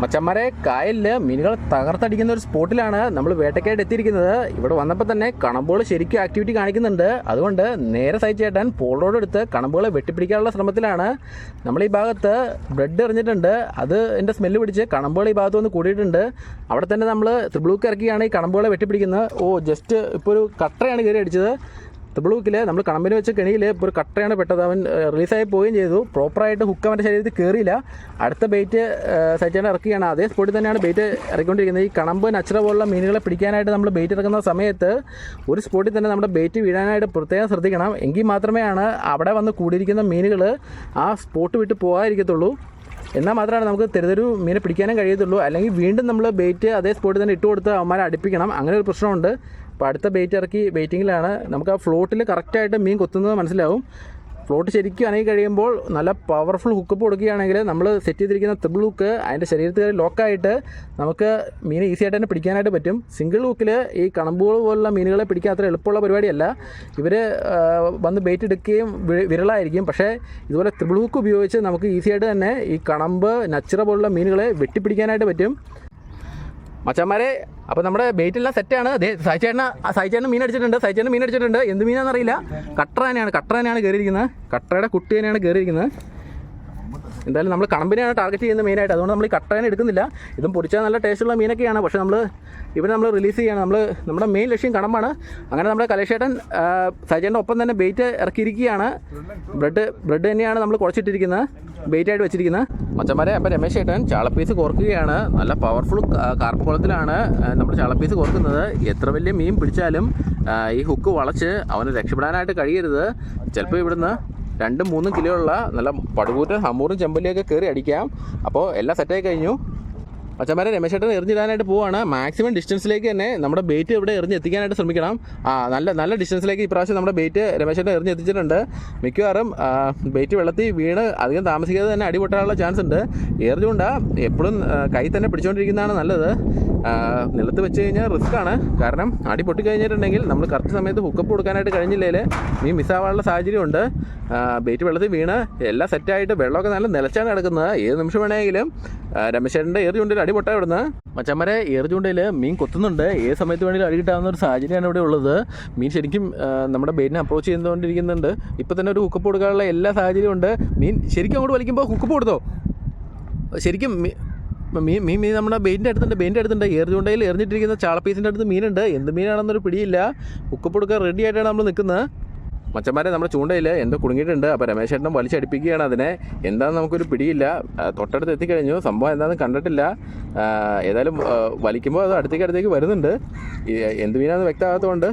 മച്ചന്മാരെ കായലിൽ മീനുകൾ തകർത്തടിക്കുന്ന ഒരു സ്പോട്ടിലാണ് നമ്മൾ വേട്ടയ്ക്കായിട്ട് എത്തിയിരിക്കുന്നത്. ഇവിടെ വന്നപ്പോൾ തന്നെ കണമ്പുകൾ ശരിക്കും ആക്ടിവിറ്റി കാണിക്കുന്നുണ്ട്. അതുകൊണ്ട് നേരെ സൈറ്റ് ചേട്ടൻ പോൾ റോഡ് എടുത്ത് കണമ്പുകളെ വെട്ടിപ്പിടിക്കാനുള്ള ശ്രമത്തിലാണ്. നമ്മൾ ഈ ഭാഗത്ത് ബ്രെഡ് എറിഞ്ഞിട്ടുണ്ട്. അത് എന്റെ സ്മെല്ല് പിടിച്ച് കണമ്പുകൾ ഈ ഭാഗത്ത് വന്ന് കൂടിയിട്ടുണ്ട്. അവിടെ തന്നെ നമ്മൾ ത്രിബ്ലൂക്ക് ഇറക്കിയാണ് ഈ കണമ്പുകളെ വെട്ടിപ്പിടിക്കുന്നത്. ഓ ജസ്റ്റ് ഇപ്പോൾ ഒരു കട്ടറയാണ് കയറി അടിച്ചത്. ത്രിബിളൂക്കിൽ നമ്മൾ കണമ്പിന് വെച്ച കെണിയിൽ ഒരു കട്ടയാണ് പെട്ടത്. അവൻ റിലീസായി പോവുകയും ചെയ്തു. പ്രോപ്പറായിട്ട് ഹുക്ക് അവന്റെ ശരീരത്തിൽ കയറിയില്ല അടുത്ത ബെയ്റ്റ് സൈറ്റാണ് ഇറക്കുകയാണ്. അതേ സ്പോട്ടിൽ തന്നെയാണ് ബെയ്റ്റ് ഇറക്കിക്കൊണ്ടിരിക്കുന്നത്. ഈ കണമ്പ് നച്ചറ പോലുള്ള മീനുകളെ പിടിക്കാനായിട്ട് നമ്മൾ ബെയ്റ്റ് ഇറക്കുന്ന സമയത്ത് ഒരു സ്പോട്ടിൽ തന്നെ നമ്മുടെ ബെയ്റ്റ് വീഴാനായിട്ട് പ്രത്യേകം ശ്രദ്ധിക്കണം. എങ്കിൽ മാത്രമേ ആണ് അവിടെ വന്ന് കൂടിയിരിക്കുന്ന മീനുകൾ ആ സ്പോട്ട് വിട്ട് പോകാതിരിക്കത്തുള്ളൂ. എന്നാൽ മാത്രമാണ് നമുക്ക് തെരുതൊരു മീനെ പിടിക്കാനും കഴിയത്തുള്ളൂ. അല്ലെങ്കിൽ വീണ്ടും നമ്മൾ ബെയ്റ്റ് അതേ സ്പോട്ടിൽ തന്നെ ഇട്ട് കൊടുത്ത് അവന്മാരെ അടുപ്പിക്കണം. അങ്ങനെ ഒരു പ്രശ്നമുണ്ട്. അപ്പോൾ അടുത്ത ബെയ്റ്റ് ഇറക്കി ബെയ്റ്റിങ്ങിലാണ് നമുക്ക് ആ ഫ്ലോട്ടിൽ കറക്റ്റായിട്ട് മീൻ കൊത്തുന്നത് മനസ്സിലാവും. ഫ്ലോട്ട് ശരിക്കും അനങ്ങി കഴിയുമ്പോൾ നല്ല പവർഫുൾ ഹുക്കപ്പ് കൊടുക്കുകയാണെങ്കിൽ നമ്മൾ സെറ്റ് ചെയ്തിരിക്കുന്ന ത്രിബിൾ ഹുക്ക് അതിന്റെ ശരീരത്തിൽ ലോക്കായിട്ട് നമുക്ക് മീൻ ഈസി ആയിട്ട് തന്നെ പിടിക്കാനായിട്ട് പറ്റും. സിംഗിൾ ഹുക്കിൽ ഈ കണമ്പുകൾ പോലുള്ള മീനുകളെ പിടിക്കാൻ അത്ര എളുപ്പമുള്ള പരിപാടിയല്ല. ഇവർ വന്ന് ബെയ്റ്റ് എടുക്കുകയും വിരളായിരിക്കും. പക്ഷേ ഇതുപോലെ ത്രിബിൾ ഹുക്ക് ഉപയോഗിച്ച് നമുക്ക് ഈസി ആയിട്ട് തന്നെ ഈ കണമ്പ് നച്ചിറ പോലുള്ള മീനുകളെ വെട്ടിപ്പിടിക്കാനായിട്ട് പറ്റും. മച്ചന്മാരെ അപ്പോൾ നമ്മുടെ ബെയ്റ്റ് എല്ലാം സെറ്റാണ് അതെ സൈച്ചേട്ടന സൈച്ചേട്ടൻ മീൻ അടിച്ചിട്ടുണ്ട് സൈച്ചേട്ടൻ മീൻ അടിച്ചിട്ടുണ്ട്. എന്ത് മീനാണെന്ന് അറിയില്ല. കട്ടറ തന്നെയാണ് കട്ടറ തന്നെയാണ് കയറിയിരിക്കുന്നത് കട്ടറയുടെ കുട്ടി തന്നെയാണ് കയറിയിരിക്കുന്നത് എന്തായാലും നമ്മൾ കണമ്പിനെയാണ് ടാർഗറ്റ് ചെയ്യുന്നത് മെയിനായിട്ട് അതുകൊണ്ട് നമ്മൾ ഈ എടുക്കുന്നില്ല. ഇതും പൊരിച്ചാൽ നല്ല ടേസ്റ്റുള്ള മീനൊക്കെയാണ്. പക്ഷേ നമ്മൾ ഇവിടെ നമ്മൾ റിലീസ് ചെയ്യണം. നമ്മൾ നമ്മുടെ മെയിൻ ലക്ഷ്യം കണമ്പാണ്. അങ്ങനെ നമ്മുടെ കലേശേട്ടൻ സജേന്റെ ഒപ്പം തന്നെ ബെയ്റ്റ് ഇറക്കിയിരിക്കുകയാണ്. ബ്രെഡ് ബ്രെഡ് തന്നെയാണ് നമ്മൾ കുറച്ചിട്ടിരിക്കുന്നത് ബെയ്റ്റ് ആയിട്ട് വെച്ചിരിക്കുന്നത്. മച്ചന്മാരെ അപ്പം രമേശ് ചേട്ടൻ ചാളപ്പീസ് കോർക്കുകയാണ്. നല്ല പവർഫുൾ കാർപ്പ് കുളത്തിലാണ് നമ്മൾ ചാളപ്പീസ് കോർക്കുന്നത്. എത്ര വലിയ മീൻ പിടിച്ചാലും ഈ ഹുക്ക് വളച്ച് അവന് രക്ഷപ്പെടാനായിട്ട് കഴിയരുത്. ചിലപ്പോൾ ഇവിടുന്ന് രണ്ടും മൂന്നും കിലോ ഉള്ള നല്ല പടുകൂറ്റൻ ഹമ്മൂറും ചെമ്പല്ലിയൊക്കെ കയറി അടിക്കാം. അപ്പോൾ എല്ലാം സെറ്റായി കഴിഞ്ഞു. അച്ഛന്മാരെ രമേശേട്ടൻ എറിഞ്ഞിടാനായിട്ട് പോവാണ്. മാക്സിമം ഡിസ്റ്റൻസിലേക്ക് തന്നെ നമ്മുടെ ബേറ്റ് ഇവിടെ എറിഞ്ഞ് എത്തിക്കാനായിട്ട് ശ്രമിക്കണം. ആ നല്ല നല്ല ഡിസ്റ്റൻസിലേക്ക് ഇപ്രാവശ്യം നമ്മുടെ ബേറ്റ് രമേശേട്ടൻ എറിഞ്ഞ് എത്തിച്ചിട്ടുണ്ട്. മിക്കവാറും ബേറ്റ് വെള്ളത്തിൽ വീണ് അധികം താമസിക്കാതെ തന്നെ അടിപൊട്ടാനുള്ള ചാൻസ് ഉണ്ട്. എറിഞ്ഞുകൊണ്ട് എപ്പോഴും കൈ തന്നെ പിടിച്ചുകൊണ്ടിരിക്കുന്നതാണ് നല്ലത്. നിലത്ത് വെച്ച് കഴിഞ്ഞാൽ റിസ്ക് ആണ്. കാരണം അടി പൊട്ടി കഴിഞ്ഞിട്ടുണ്ടെങ്കിൽ നമ്മൾ കറക്റ്റ് സമയത്ത് ഹുക്കപ്പ് കൊടുക്കാനായിട്ട് കഴിഞ്ഞില്ലെങ്കിൽ മീൻ മിസ്സാവാനുള്ള സാഹചര്യമുണ്ട്. ബേറ്റ് വെള്ളത്തിൽ വീണ് എല്ലാം സെറ്റായിട്ട് വെള്ളമൊക്കെ നല്ല നിലച്ചാണ് കിടക്കുന്നത്. ഏത് നിമിഷം വേണമെങ്കിലും രമേശ്വരന്റെ ഏറ് ചൂണ്ടയിൽ അടി പൊട്ടാ ഇവിടുന്ന്. മച്ചമ്മരെ ഏറ് ചൂണ്ടയിൽ മീൻ കൊത്തുന്നുണ്ട്. ഏത് സമയത്ത് വേണമെങ്കിലും അടി കിട്ടാവുന്ന ഒരു സാഹചര്യമാണ് ഇവിടെ ഉള്ളത്. മീൻ ശരിക്കും നമ്മുടെ ബേറ്റിനെ അപ്രോച്ച് ചെയ്തുകൊണ്ടിരിക്കുന്നുണ്ട്. ഇപ്പോൾ തന്നെ ഒരു ഹുക്കപ്പ് കൊടുക്കാനുള്ള എല്ലാ സാഹചര്യവും ഉണ്ട്. മീൻ ശരിക്കും അങ്ങോട്ട് വലിക്കുമ്പോൾ ഹുക്കപ്പ് കൊടുത്തോ? ശരിക്കും മീൻ മീൻ മീൻ നമ്മുടെ ബെയിന്റെ അടുത്തുണ്ട് ബെയിന്റെ അടുത്തുണ്ട്. എറിഞ്ഞുകൊണ്ടയിൽ എറിഞ്ഞിട്ടിരിക്കുന്ന ചാളപ്പീസിന്റെ അടുത്ത് മീനുണ്ട്. എന്ത് മീനാണെന്നൊരു പിടിയില്ല. ഉക്കപ്പൊടുക്ക റെഡി ആയിട്ടാണ് നമ്മൾ നിൽക്കുന്നത്. മച്ചന്മാരെ നമ്മുടെ ചൂണ്ടയിൽ എന്തോ കുടുങ്ങിയിട്ടുണ്ട്. അപ്പോൾ രമേശ് രമേശേട്ടൻ വലിച്ചടിപ്പിക്കുകയാണ് അതിനെ. എന്താണെന്ന് നമുക്കൊരു പിടിയില്ല. തൊട്ടടുത്ത് എത്തിക്കഴിഞ്ഞു. സംഭവം എന്താണെന്ന് കണ്ടിട്ടില്ല. ഏതായാലും വലിക്കുമ്പോൾ അത് അടുത്തേക്ക് അടുത്തേക്ക് വരുന്നുണ്ട്. എന്ത് മീനാണെന്ന് വ്യക്തമാകാത്തതുകൊണ്ട്.